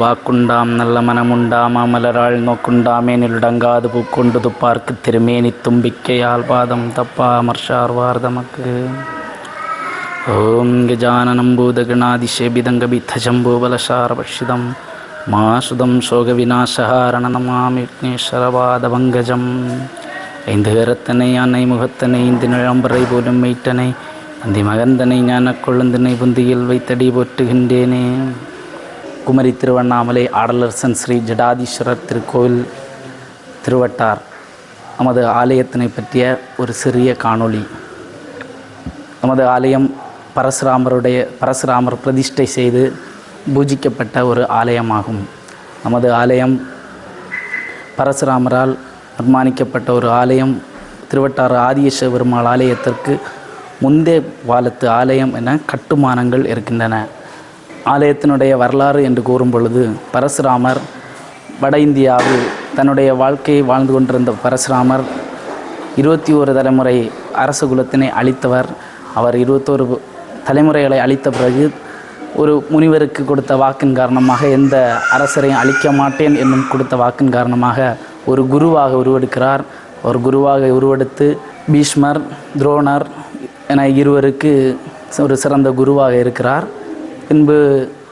வாக்குண்டாம் நல்ல மனமுண்டாம் அமலராள் நோக்குண்டாமே நிலடங்காது பூக்கொண்டு துப்பார்க்கு திருமேனி தும்பிக்கையால் பாதம் தப்பா அமர்ஷார்வார் தமக்கு ஓம் கஜானனம் பூதகணாதிஷேபிதங்கபித்தஜம்பூபலசாரபக்ஷிதம் மாசுதம் சோகவிநாசகாரணனமாம் விக்னேஸ்வரபாதபங்கஜம் ஐந்து கரத்தனை அன்னை முகத்தனை இந்த நிழம்பறை போலும் மெய்ட்டனை அந்தி மகந்தனை ஞானக் கொழுந்தனை புந்தியில் வைத்தடி போற்றுகின்றேனே. குமரி திருவண்ணாமலை ஆடலரசன் ஸ்ரீ ஜடாதீஸ்வரர் திருக்கோவில் திருவட்டார் நமது ஆலயத்தினை பற்றிய ஒரு சிறிய காணொளி. நமது ஆலயம் பரசுராமருடைய பரசுராமர் பிரதிஷ்டை செய்து பூஜிக்கப்பட்ட ஒரு ஆலயமாகும். நமது ஆலயம் பரசுராமரால் நிர்மாணிக்கப்பட்ட ஒரு ஆலயம் திருவட்டாறு ஆதியேஸ்வர பெருமாள் ஆலயத்திற்கு முந்தே வாலத்து ஆலயம் என கட்டுமானங்கள் இருக்கின்றன. ஆலயத்தினுடைய வரலாறு என்று கூறும் பொழுது பரசுராமர் வட இந்தியாவில் தன்னுடைய வாழ்க்கையை வாழ்ந்து கொண்டிருந்த பரசுராமர் இருபத்தி ஒரு தலைமுறை அரச குலத்தினை அழித்தவர். அவர் இருபத்தோரு தலைமுறைகளை அழித்த பிறகு ஒரு முனிவருக்கு கொடுத்த வாக்கின் காரணமாக எந்த அரசரையும் அழிக்க மாட்டேன் என்னும் கொடுத்த வாக்கின் காரணமாக ஒரு குருவாக உருவெடுக்கிறார். ஒரு குருவாக உருவெடுத்து பீஷ்மர் துரோணர் என இருவருக்கு ஒரு சிறந்த குருவாக இருக்கிறார். பின்பு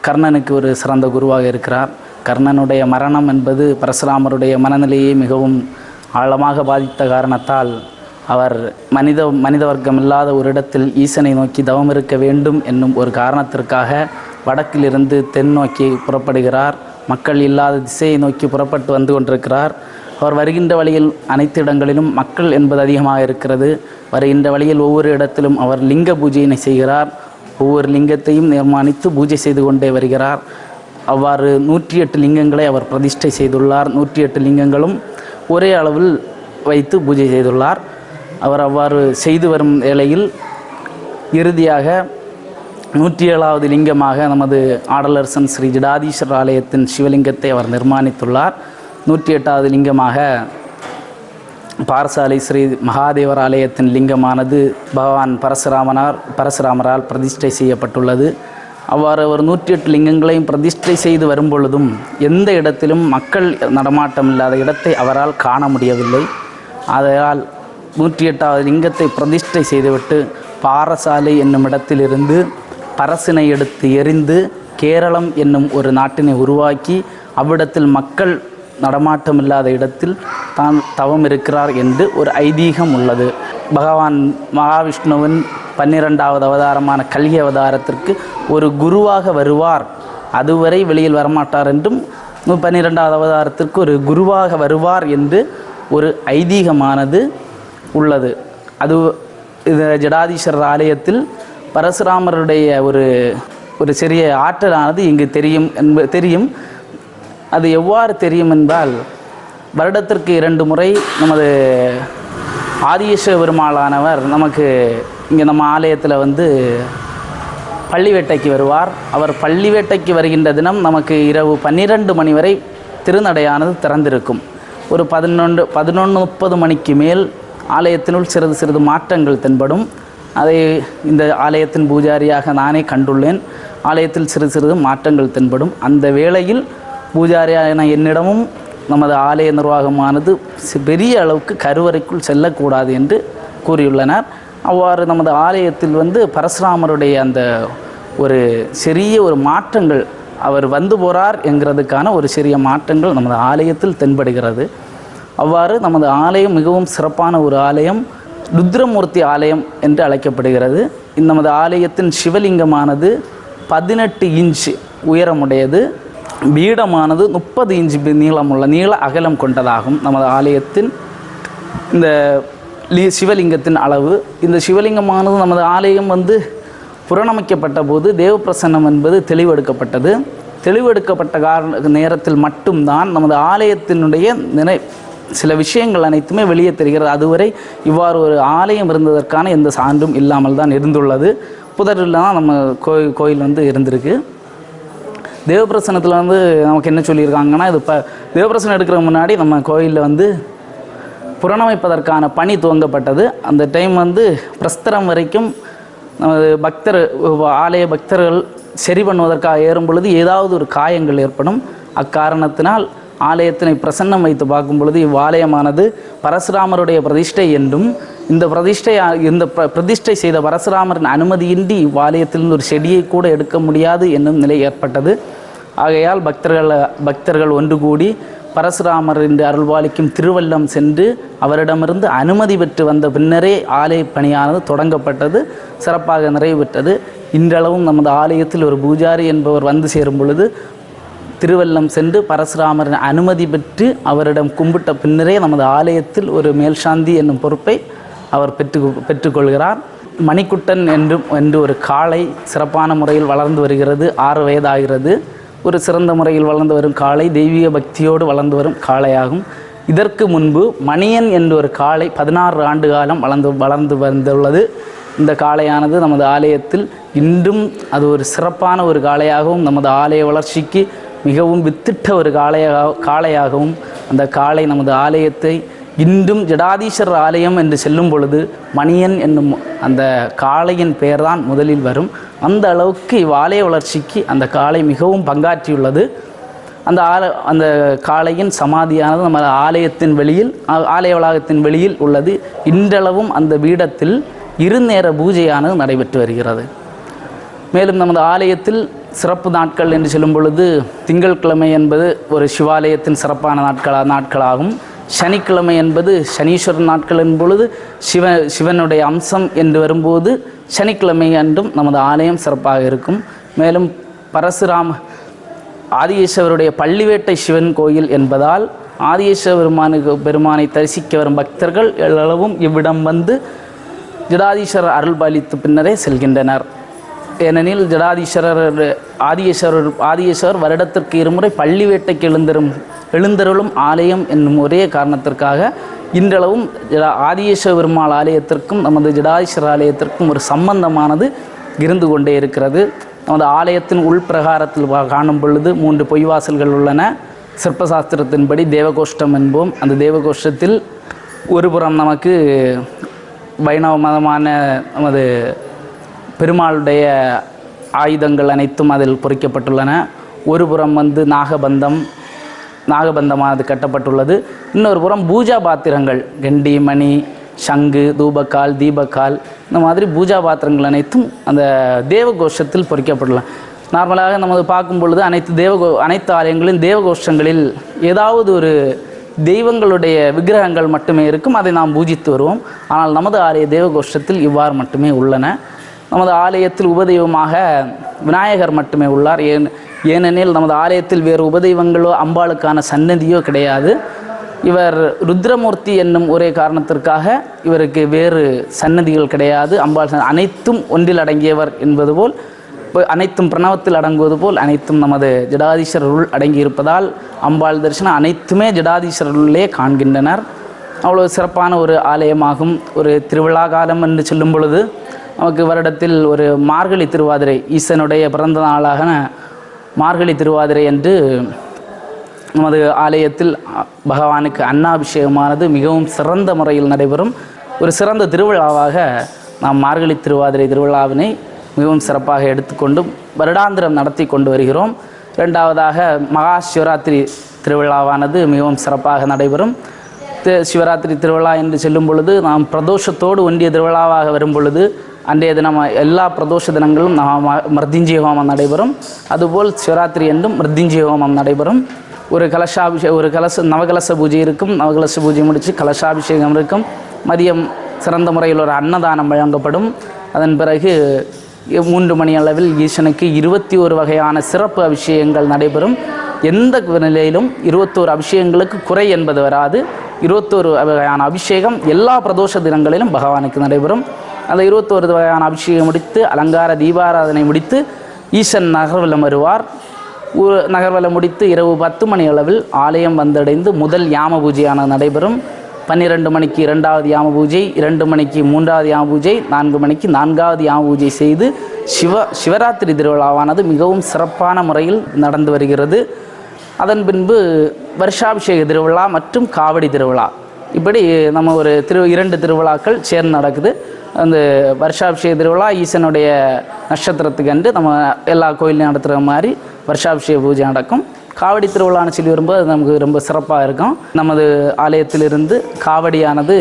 கர்ணனுக்கு ஒரு சிறந்த குருவாக இருக்கிறார். கர்ணனுடைய மரணம் என்பது பரசுராமருடைய மனநிலையை மிகவும் ஆழமாக பாதித்த காரணத்தால் அவர் மனித மனித வர்க்கம் இல்லாத ஒரு இடத்தில் ஈசனை நோக்கி தவம் இருக்க வேண்டும் என்னும் ஒரு காரணத்திற்காக வடக்கிலிருந்து தென் நோக்கி புறப்படுகிறார். மக்கள் இல்லாத திசையை நோக்கி புறப்பட்டு வந்து கொண்டிருக்கிறார். அவர் வருகின்ற வழியில் அனைத்து இடங்களிலும் மக்கள் என்பது அதிகமாக இருக்கிறது. வருகின்ற வழியில் ஒவ்வொரு இடத்திலும் அவர் லிங்க பூஜையினை செய்கிறார். ஒவ்வொரு லிங்கத்தையும் நிர்மாணித்து பூஜை செய்து கொண்டே வருகிறார். அவ்வாறு நூற்றி எட்டு லிங்கங்களை அவர் பிரதிஷ்டை செய்துள்ளார். நூற்றி எட்டு லிங்கங்களும் ஒரே அளவில் வைத்து பூஜை செய்துள்ளார். அவர் அவ்வாறு செய்து வரும் வேளையில் இறுதியாக நூற்றி ஏழாவது லிங்கமாக நமது ஆடலரசன் ஸ்ரீ ஜடாதீஸ்வரர் ஆலயத்தின் சிவலிங்கத்தை அவர் நிர்மாணித்துள்ளார். நூற்றி எட்டாவது லிங்கமாக பாரசாலை ஸ்ரீ மகாதேவர் ஆலயத்தின் லிங்கமானது பகவான் பரசுராமனார் பரசுராமரால் பிரதிஷ்டை செய்யப்பட்டுள்ளது. அவ்வாறு அவர் நூற்றி எட்டு லிங்கங்களையும் பிரதிஷ்டை செய்து வரும்பொழுதும் எந்த இடத்திலும் மக்கள் நடமாட்டம் இல்லாத இடத்தை அவரால் காண முடியவில்லை. அதனால் நூற்றி எட்டாவது லிங்கத்தை பிரதிஷ்டை செய்துவிட்டு பாரசாலை என்னும் இடத்திலிருந்து பரசினை எடுத்து எரிந்து கேரளம் என்னும் ஒரு நாட்டினை உருவாக்கி அவ்விடத்தில் மக்கள் நடமாட்டம் இல்லாத இடத்தில் தான் தவம் இருக்கிறார் என்று ஒரு ஐதீகம் உள்ளது. பகவான் மகாவிஷ்ணுவின் பன்னிரெண்டாவது அவதாரமான கல்கி அவதாரத்திற்கு ஒரு குருவாக வருவார். அதுவரை வெளியில் வரமாட்டார் என்றும் பன்னிரெண்டாவது அவதாரத்திற்கு ஒரு குருவாக வருவார் என்று ஒரு ஐதீகமானது உள்ளது. அது இது ஜடாதீஸ்வரர் ஆலயத்தில் பரசுராமருடைய ஒரு ஒரு சிறிய ஆற்றலானது இங்கு தெரியும் என்ப தெரியும். அது எவ்வாறு தெரியும் என்றால் வருடத்திற்கு இரண்டு முறை நமது ஆதியேஸ்வர பெருமாளானவர் நமக்கு இங்கே நம்ம ஆலயத்தில் வந்து பள்ளி வேட்டைக்கு வருவார். அவர் பள்ளி வேட்டைக்கு வருகின்ற தினம் நமக்கு இரவு பன்னிரண்டு மணி வரை திருநடையானது திறந்திருக்கும். ஒரு பதினொன்று பதினொன்று முப்பது மணிக்கு மேல் ஆலயத்தினுள் சிறிது சிறிது மாற்றங்கள் தென்படும். அதை இந்த ஆலயத்தின் பூஜாரியாக நானே கண்டுள்ளேன். ஆலயத்தில் சிறு சிறிது மாற்றங்கள் தென்படும். அந்த வேளையில் பூஜாரியான என்னிடமும் நமது ஆலய நிர்வாகமானது பெரிய அளவுக்கு கருவறைக்குள் செல்லக்கூடாது என்று கூறியுள்ளனர். அவ்வாறு நமது ஆலயத்தில் வந்து பரசுராமருடைய அந்த ஒரு சிறிய ஒரு மாற்றங்கள் அவர் வந்து போகிறார் என்கிறதுக்கான ஒரு சிறிய மாற்றங்கள் நமது ஆலயத்தில் தென்படுகிறது. அவ்வாறு நமது ஆலயம் மிகவும் சிறப்பான ஒரு ஆலயம் ருத்ரமூர்த்தி ஆலயம் என்று அழைக்கப்படுகிறது. இந்த நமது ஆலயத்தின் சிவலிங்கமானது பதினெட்டு இன்ச் உயரமுடையது. பீடமானது முப்பது இன்ச் நீளமுள்ள நீள அகலம் கொண்டதாகும். நமது ஆலயத்தின் இந்த சிவலிங்கத்தின் அளவு. இந்த சிவலிங்கமானது நமது ஆலயம் வந்து புறணமைக்கப்பட்ட போது தேவப்பிரசன்னம் என்பது தெளிவெடுக்கப்பட்டது. தெளிவெடுக்கப்பட்ட காரண நேரத்தில் மட்டும்தான் நமது ஆலயத்தினுடைய நினை சில விஷயங்கள் அனைத்துமே வெளியே தெரிகிறது. அதுவரை இவ்வாறு ஒரு ஆலயம் இருந்ததற்கான எந்த சான்றும் இல்லாமல் தான் இருந்துள்ளது. புதரில் தான் நம்ம கோயில் கோயில் வந்து இருந்திருக்கு. தேவப்பிரசனத்தில் வந்து நமக்கு என்ன சொல்லியிருக்காங்கன்னா இது இப்போ தேவப்பிரசனம் எடுக்கிற முன்னாடி நம்ம கோயிலில் வந்து புறணமைப்பதற்கான பணி துவங்கப்பட்டது. அந்த டைம் வந்து பிரஸ்தரம் வரைக்கும் நமது பக்தர் ஆலய பக்தர்கள் சரி பண்ணுவதற்காக ஏறும் பொழுது ஏதாவது ஒரு காயங்கள் ஏற்படும். அக்காரணத்தினால் ஆலயத்தினை பிரசன்னம் வைத்து பார்க்கும் பொழுது இவ்வாலயமானது பரசுராமருடைய பிரதிஷ்டை என்றும் இந்த பிரதிஷ்டை இந்த பிர- பிரதிஷ்டை செய்த பரசுராமரின் அனுமதியின்றி இவ்வாலயத்திலிருந்து ஒரு செடியை கூட எடுக்க முடியாது என்னும் நிலை ஏற்பட்டது. ஆகையால் பக்தர்கள் பக்தர்கள் ஒன்று கூடி பரசுராமர் என்று அருள்வாளிக்கும் திருவல்லம் சென்று அவரிடமிருந்து அனுமதி பெற்று வந்த பின்னரே ஆலய பணியானது தொடங்கப்பட்டது சிறப்பாக நிறைவு பெற்றது. இன்றளவும் நமது ஆலயத்தில் ஒரு பூஜாரி என்பவர் வந்து சேரும் பொழுது திருவல்லம் சென்று பரசுராமரின் அனுமதி பெற்று அவரிடம் கும்பிட்ட பின்னரே நமது ஆலயத்தில் ஒரு மேல்சாந்தி என்னும் பொறுப்பை அவர் பெற்று பெற்றுக்கொள்கிறார். மணிக்குட்டன் என்றும் என்று ஒரு காளை சிறப்பான முறையில் வளர்ந்து வருகிறது. ஆறு வயதாகிறது. ஒரு சிறந்த முறையில் வளர்ந்து வரும் காளை தெய்வீக பக்தியோடு வளர்ந்து வரும் காளையாகும். இதற்கு முன்பு மணியன் என்ற ஒரு காளை பதினாறு ஆண்டு காலம் வளர்ந்து வளர்ந்து வந்துள்ளது. இந்த காளையானது நமது ஆலயத்தில் இன்றும் அது ஒரு சிறப்பான ஒரு காளையாகவும் நமது ஆலய வளர்ச்சிக்கு மிகவும் வித்திட்ட ஒரு காளையாக காளையாகவும் அந்த காளை நமது ஆலயத்தை இன்றும் ஜடாதீஸ்வரர் ஆலயம் என்று செல்லும் பொழுது மணியன் என்னும் அந்த காளையின் பெயர்தான் முதலில் வரும். அந்த அளவுக்கு இவ்வாலய வளர்ச்சிக்கு அந்த காளை மிகவும் பங்காற்றியுள்ளது. அந்த ஆல அந்த காளையின் சமாதியானது நம்ம ஆலயத்தின் வெளியில் ஆலய வளாகத்தின் வெளியில் உள்ளது. இன்றளவும் அந்த பீடத்தில் இருநேர பூஜையானது நடைபெற்று வருகிறது. மேலும் நமது ஆலயத்தில் சிறப்பு நாட்கள் என்று சொல்லும் பொழுது திங்கட்கிழமை என்பது ஒரு சிவாலயத்தின் சிறப்பான நாட்களா நாட்களாகும். சனிக்கிழமை என்பது சனீஸ்வரன் நாட்கள் என்பொழுது பொழுது சிவ சிவனுடைய அம்சம் என்று வரும்போது சனிக்கிழமை அன்றும் நமது ஆலயம் சிறப்பாக இருக்கும். மேலும் பரசுராம ஆதியேஸ்வருடைய பள்ளிவேட்டை சிவன் கோயில் என்பதால் ஆதியேஸ்வர பெருமானுக்கு பெருமானை தரிசிக்க வரும் பக்தர்கள் எல்லளவும் இவ்விடம் வந்து ஜடாதீஸ்வரர் அருள்பாலித்து பின்னரே செல்கின்றனர். ஏனெனில் ஜடாதீஸ்வரர் ஆதியேஸ்வரர் ஆதியேஸ்வரர் வருடத்திற்கு இருமுறை பள்ளி வேட்டைக்கு எழுந்தரும் எழுந்தருளும் ஆலயம் என்னும் ஒரே காரணத்திற்காக இன்றளவும் ஜடா- ஆதியேஸ்வர பெருமாள் ஆலயத்திற்கும் நமது ஜடாதீஸ்வரர் ஆலயத்திற்கும் ஒரு சம்பந்தமானது இருந்து கொண்டே இருக்கிறது. நமது ஆலயத்தின் உள்பிரகாரத்தில் காணும் பொழுது மூன்று பொய்வாசல்கள் உள்ளன. சிற்பசாஸ்திரத்தின்படி தேவகோஷ்டம் என்போம். அந்த தேவகோஷ்டத்தில் ஒரு புறம் நமக்கு வைணவ மதமான நமது பெருமாளுடைய ஆயுதங்கள் அனைத்தும் அதில் பொறிக்கப்பட்டுள்ளன. ஒரு புறம் வந்து நாகபந்தம் நாகபந்தமானது கட்டப்பட்டுள்ளது. இன்னொரு புறம் பூஜா பாத்திரங்கள் கண்டி மணி சங்கு தூபக்கால் தீபக்கால் இந்த மாதிரி பூஜா பாத்திரங்கள் அனைத்தும் அந்த தேவகோஷத்தில் பொறிக்கப்படலாம் நார்மலாக நமது பார்க்கும் பொழுது அனைத்து தேவகோ அனைத்து ஆலயங்களிலும் தேவகோஷங்களில் ஏதாவது ஒரு தெய்வங்களுடைய விக்கிரகங்கள் மட்டுமே இருக்கும். அதை நாம் பூஜித்து வருவோம். ஆனால் நமது ஆலய தேவகோஷத்தில் இவ்வாறு மட்டுமே உள்ளன. நமது ஆலயத்தில் உபதெய்வமாக விநாயகர் மட்டுமே உள்ளார். ஏன் ஏனெனில் நமது ஆலயத்தில் வேறு உபதெய்வங்களோ அம்பாளுக்கான சன்னதியோ கிடையாது. இவர் ருத்ரமூர்த்தி என்னும் ஒரே காரணத்திற்காக இவருக்கு வேறு சன்னதிகள் கிடையாது. அம்பாள் அனைத்தும் ஒன்றில் அடங்கியவர் என்பது போல் அனைத்தும் பிரணவத்தில் அடங்குவது போல் அனைத்தும் நமது ஜடாதீஸ்வரருள் அடங்கியிருப்பதால் அம்பாள் தரிசனம் அனைத்துமே ஜடாதீஸ்வரருள்ளே காண்கின்றனர். அவ்வளோ சிறப்பான ஒரு ஆலயமாகும். ஒரு திருவிழா காலம் என்று சொல்லும் பொழுது நமக்கு வருடத்தில் ஒரு மார்கழி திருவாதிரை ஈசனுடைய பிறந்த நாளாக மார்கழி திருவாதிரை என்று நமது ஆலயத்தில் பகவானுக்கு அன்னாபிஷேகமானது மிகவும் சிறந்த முறையில் நடைபெறும். ஒரு சிறந்த திருவிழாவாக நாம் மார்கழி திருவாதிரை திருவிழாவினை மிகவும் சிறப்பாக எடுத்துக்கொண்டு வருடாந்திரம் நடத்தி கொண்டு வருகிறோம். இரண்டாவதாக மகா சிவராத்திரி திருவிழாவானது மிகவும் சிறப்பாக நடைபெறும். சிவராத்திரி திருவிழா என்று செல்லும் பொழுது நாம் பிரதோஷத்தோடு ஒன்றிய திருவிழாவாக வரும் பொழுது அன்றைய தினம் எல்லா பிரதோஷ தினங்களும் நாம் மிருத்யுஞ்சய ஹோமம் நடைபெறும். அதுபோல் சிவராத்திரி என்றும் மிருத்யுஞ்சய ஹோமம் நடைபெறும். ஒரு கலசாபிஷேகம் ஒரு கலச நவகலச பூஜை இருக்கும். நவகலச பூஜை முடித்து கலசாபிஷேகம் இருக்கும். மதியம் சிறந்த முறையில் ஒரு அன்னதானம் வழங்கப்படும். அதன் பிறகு மூன்று மணி அளவில் ஈசனுக்கு இருபத்தி ஒரு வகையான சிறப்பு அபிஷேகங்கள் நடைபெறும். எந்த நிலையிலும் இருபத்தோரு அபிஷேகங்களுக்கு குறை என்பது வராது. இருபத்தோரு வகையான அபிஷேகம் எல்லா பிரதோஷ தினங்களிலும் பகவானுக்கு நடைபெறும். அந்த இருபத்தோரு வகையான அபிஷேகம் முடித்து அலங்கார தீபாராதனை முடித்து ஈசன் நகர்வலம் வருவார். நகர்வலம் முடித்து இரவு பத்து மணி அளவில் ஆலயம் வந்தடைந்து முதல் யாம பூஜையான நடைபெறும். பன்னிரெண்டு மணிக்கு இரண்டாவது யாம பூஜை இரண்டு மணிக்கு மூன்றாவது யாம பூஜை நான்கு மணிக்கு நான்காவது யாம பூஜை செய்து சிவ சிவராத்திரி திருவிழாவானது மிகவும் சிறப்பான முறையில் நடந்து வருகிறது. அதன் பின்பு வருஷாபிஷேக திருவிழா மற்றும் காவடி திருவிழா. இப்படி நம்ம ஒரு திரு இரண்டு திருவிழாக்கள் சேர்ந்து நடக்குது. அந்த வருஷாபிஷேக திருவிழா ஈசனுடைய நட்சத்திரத்துக்கு அன்று நம்ம எல்லா கோயிலையும் நடத்துகிற மாதிரி வருஷாபிஷேக பூஜை நடக்கும். காவடி திருவிழான்னு சொல்லி வரும்போது அது நமக்கு ரொம்ப சிறப்பாக இருக்கும். நமது ஆலயத்திலிருந்து காவடியானது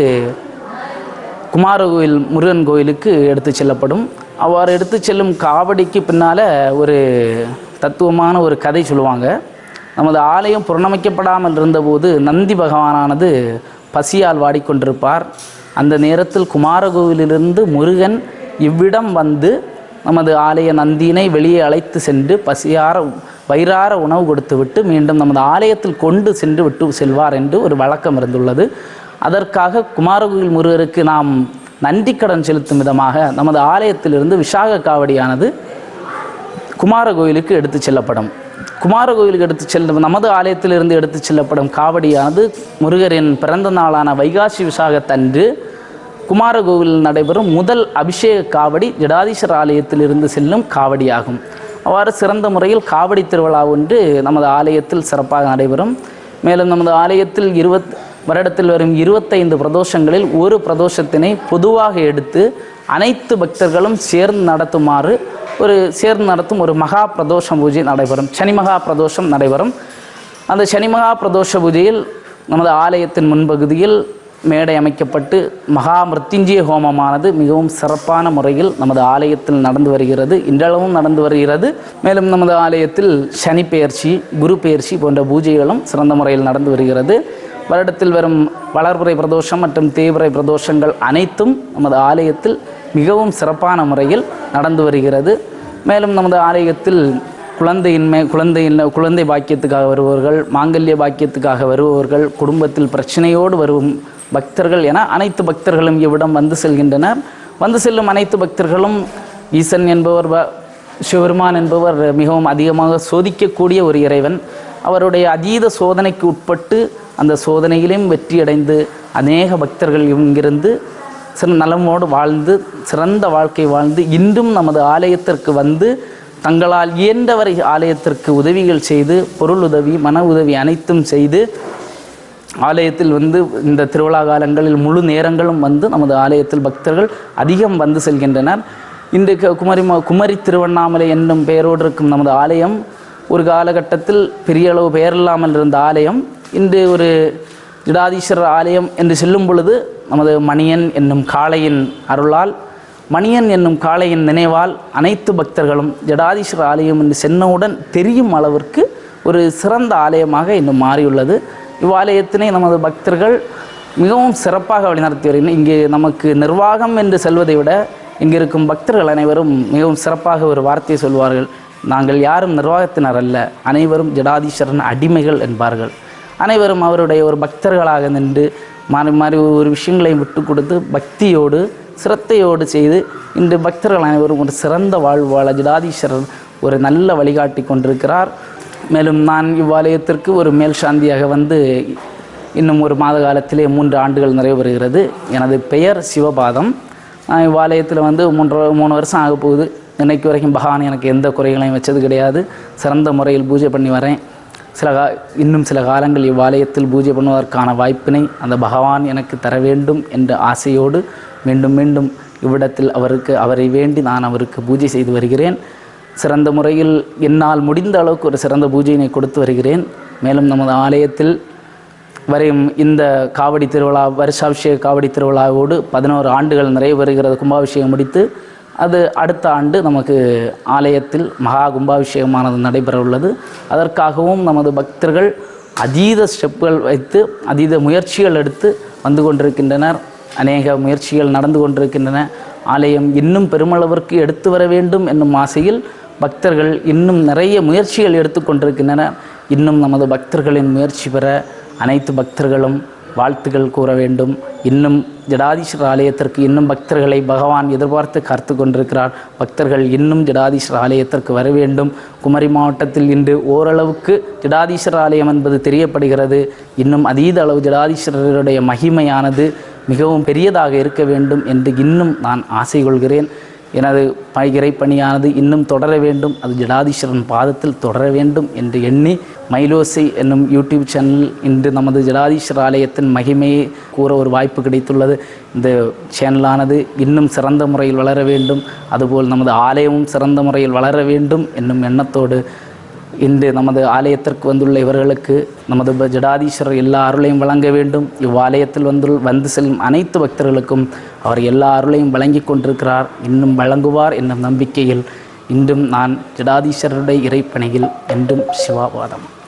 குமாரகோயில் முருகன் கோயிலுக்கு எடுத்து செல்லப்படும். அவ்வாறு எடுத்து செல்லும் காவடிக்கு பின்னால் ஒரு தத்துவமான ஒரு கதை சொல்லுவாங்க. நமது ஆலயம் புறணமைக்கப்படாமல் இருந்தபோது நந்தி பகவானானது பசியால் வாடிக்கொண்டிருப்பார். அந்த நேரத்தில் குமாரகோவிலிருந்து முருகன் இவ்விடம் வந்து நமது ஆலய நந்தியினை வெளியே அழைத்து சென்று பசியார வயிறார உணவு கொடுத்துவிட்டு மீண்டும் நமது ஆலயத்தில் கொண்டு சென்று விட்டு செல்வார் என்று ஒரு வழக்கம் இருந்துள்ளது. அதற்காக குமாரகோவில் முருகருக்கு நாம் நன்றி கடன் செலுத்தும் விதமாக நமது ஆலயத்திலிருந்து விசாக காவடியானது குமார கோயிலுக்கு எடுத்து செல்லப்படும். குமார கோயிலுக்கு எடுத்து செல்லும் நமது ஆலயத்திலிருந்து எடுத்து செல்லப்படும் காவடியானது முருகரின் பிறந்த நாளான வைகாசி விசாகத்தன்று குமார கோவிலில் நடைபெறும் முதல் அபிஷேக காவடி ஜடாதீஸ்வர ஆலயத்திலிருந்து செல்லும் காவடியாகும். அவ்வாறு சிறந்த முறையில் காவடி திருவிழா ஒன்று நமது ஆலயத்தில் சிறப்பாக நடைபெறும். மேலும் நமது ஆலயத்தில் இருபத் வருடத்தில் வரும் இருபத்தைந்து பிரதோஷங்களில் ஒரு பிரதோஷத்தினை பொதுவாக எடுத்து அனைத்து பக்தர்களும் சேர்ந்து நடத்துமாறு ஒரு சேர்ந்து நடத்தும் ஒரு மகா பிரதோஷ பூஜை நடைபெறும். சனி மகா பிரதோஷம் நடைபெறும். அந்த சனி மகா பிரதோஷ பூஜையில் நமது ஆலயத்தின் முன்பகுதியில் மேடை அமைக்கப்பட்டு மகா மிருத்யுஞ்சய ஹோமமானது மிகவும் சிறப்பான முறையில் நமது ஆலயத்தில் நடந்து வருகிறது. இன்றளவும் நடந்து வருகிறது. மேலும் நமது ஆலயத்தில் சனி பெயர்ச்சி குரு பெயர்ச்சி போன்ற பூஜைகளும் சிறந்த முறையில் நடந்து வருகிறது. வருடத்தில் வரும் வளர்புரை பிரதோஷம் மற்றும் தீவிரை பிரதோஷங்கள் அனைத்தும் நமது ஆலயத்தில் மிகவும் சிறப்பான முறையில் நடந்து வருகிறது. மேலும் நமது ஆலயத்தில் குழந்தையின்மை குழந்தையின் குழந்தை பாக்கியத்துக்காக வருபவர்கள் மாங்கல்ய பாக்கியத்துக்காக வருபவர்கள் குடும்பத்தில் பிரச்சனையோடு வரும் பக்தர்கள் என அனைத்து பக்தர்களும் இவ்விடம் வந்து செல்கின்றனர். வந்து செல்லும் அனைத்து பக்தர்களும் ஈசன் என்பவர் வ- சிவபெருமான் என்பவர் மிகவும் அதிகமாக சோதிக்கக்கூடிய ஒரு இறைவன். அவருடைய அதீத சோதனைக்கு உட்பட்டு அந்த சோதனையிலும் வெற்றியடைந்து அநேக பக்தர்கள் இங்கிருந்து சிறு நலமோடு வாழ்ந்து சிறந்த வாழ்க்கை வாழ்ந்து இன்றும் நமது ஆலயத்திற்கு வந்து தங்களால் இயன்றவரை ஆலயத்திற்கு உதவிகள் செய்து பொருள் உதவி மன உதவி அனைத்தும் செய்து ஆலயத்தில் வந்து இந்த திருவிழா காலங்களில் முழு நேரங்களும் வந்து நமது ஆலயத்தில் பக்தர்கள் அதிகம் வந்து செல்கின்றனர். இன்று குமரி குமரி திருவண்ணாமலை என்னும் பெயரோடு இருக்கும் நமது ஆலயம் ஒரு காலகட்டத்தில் பெரிய அளவு பெயர் இல்லாமல் இருந்த ஆலயம் இன்று ஒரு ஜடாதீஸ்வரர் ஆலயம் என்று செல்லும் பொழுது நமது மணியன் என்னும் காளையின் அருளால் மணியன் என்னும் காளையின் நினைவால் அனைத்து பக்தர்களும் ஜடாதீஸ்வரர் ஆலயம் என்று சென்னவுடன் தெரியும் அளவிற்கு ஒரு சிறந்த ஆலயமாக இன்னும் மாறியுள்ளது. இவ்வாலயத்தினை நமது பக்தர்கள் மிகவும் சிறப்பாக வழிநடத்தி வருகின்றனர். இங்கே நமக்கு நிர்வாகம் என்று செல்வதை விட இங்கே இருக்கும் பக்தர்கள் அனைவரும் மிகவும் சிறப்பாக ஒரு வார்த்தையை சொல்வார்கள். நாங்கள் யாரும் நிர்வாகத்தினர் அல்ல அனைவரும் ஜடாதீஸ்வரன் அடிமைகள் என்பார்கள். அனைவரும் அவருடைய ஒரு பக்தர்களாக நின்று மாறி மாறி ஒரு விஷயங்களையும் விட்டு கொடுத்து பக்தியோடு சிரத்தையோடு செய்து இன்று பக்தர்கள் அனைவரும் ஒரு சிறந்த வாழ்வு வாழ ஜடாதீஸ்வரர் ஒரு நல்ல வழிகாட்டி கொண்டிருக்கிறார். மேலும் நான் இவ்வாலயத்திற்கு ஒரு மேல் சாந்தியாக வந்து இன்னும் ஒரு மாத காலத்திலே மூன்று ஆண்டுகள் நிறைவு எனது பெயர் சிவபாதம். நான் இவ்வாலயத்தில் வந்து மூன்று மூணு வருஷம் ஆக போகுது இன்னைக்கு வரைக்கும் பகவான் எனக்கு எந்த குறைகளையும் வச்சது கிடையாது. சிறந்த முறையில் பூஜை பண்ணி வரேன். சில கா இன்னும் சில காலங்கள் இவ்வாலயத்தில் பூஜை பண்ணுவதற்கான வாய்ப்பினை அந்த பகவான் எனக்கு தர வேண்டும் என்ற ஆசையோடு மீண்டும் மீண்டும் இவ்விடத்தில் அவருக்கு அவரை வேண்டி நான் அவருக்கு பூஜை செய்து வருகிறேன். சிறந்த முறையில் என்னால் முடிந்த அளவுக்கு ஒரு சிறந்த பூஜையினை கொடுத்து வருகிறேன். மேலும் நமது ஆலயத்தில் வரையும் இந்த காவடி திருவிழா வருஷாபிஷேக காவடி திருவிழாவோடு பதினோரு ஆண்டுகள் நிறைவு வருகிறது. கும்பாபிஷேகம் முடித்து அது அடுத்த ஆண்டு நமக்கு ஆலயத்தில் மகா கும்பாபிஷேகமானது நடைபெற உள்ளது அதற்காகவும் நமது பக்தர்கள் அதீத ஸ்டெப்புகள் வைத்து அதீத முயற்சிகள் எடுத்து வந்து கொண்டிருக்கின்றனர். அநேக முயற்சிகள் நடந்து கொண்டிருக்கின்றன. ஆலயம் இன்னும் பெருமளவிற்கு எடுத்து வர வேண்டும் என்னும் ஆசையில் பக்தர்கள் இன்னும் நிறைய முயற்சிகள் எடுத்துக்கொண்டிருக்கின்றனர் இன்னும் நமது பக்தர்களின் முயற்சி பெற அனைத்து பக்தர்களும் வாழ்த்துக்கள் கூற வேண்டும். இன்னும் ஜடாதீஸ்வரர் ஆலயத்திற்கு இன்னும் பக்தர்களை பகவான் எதிர்பார்த்து காத்து கொண்டிருக்கிறார். பக்தர்கள் இன்னும் ஜடாதீஸ்வரர் ஆலயத்திற்கு வர வேண்டும். குமரி மாவட்டத்தில் இன்று ஓரளவுக்கு ஜடாதீஸ்வரர் ஆலயம் என்பது தெரியப்படுகிறது. இன்னும் அதீத அளவு ஜடாதீஸ்வரருடைய மகிமையானது மிகவும் பெரியதாக இருக்க வேண்டும் என்று இன்னும் நான் ஆசை கொள்கிறேன் எனது ப- இறைப்பணியானது இன்னும் தொடர வேண்டும். அது ஜடாதீஸ்வரன் பாதத்தில் தொடர வேண்டும் என்று எண்ணி மைலோசி என்னும் யூடியூப் சேனல் இன்று நமது ஜடாதீஸ்வர ஆலயத்தின் மகிமையை கூற ஒரு வாய்ப்பு கிடைத்துள்ளது. இந்த சேனலானது இன்னும் சிறந்த முறையில் வளர வேண்டும். அதுபோல் நமது ஆலயமும் சிறந்த முறையில் வளர வேண்டும் என்னும் எண்ணத்தோடு இன்று நமது ஆலயத்திற்கு வந்துள்ள இவர்களுக்கு நமது ஜடாதீஸ்வரர் எல்லா அருளையும் வழங்க வேண்டும். இவ்வாலயத்தில் வந்து வந்து செல்லும் அனைத்து பக்தர்களுக்கும் அவர் எல்லா அருளையும் வழங்கி கொண்டிருக்கிறார். இன்னும் வழங்குவார் என்னும் நம்பிக்கையில் இன்றும் நான் ஜடாதீஸ்வரருடைய இறைப்பணியில் என்றும் சிவாபாதம்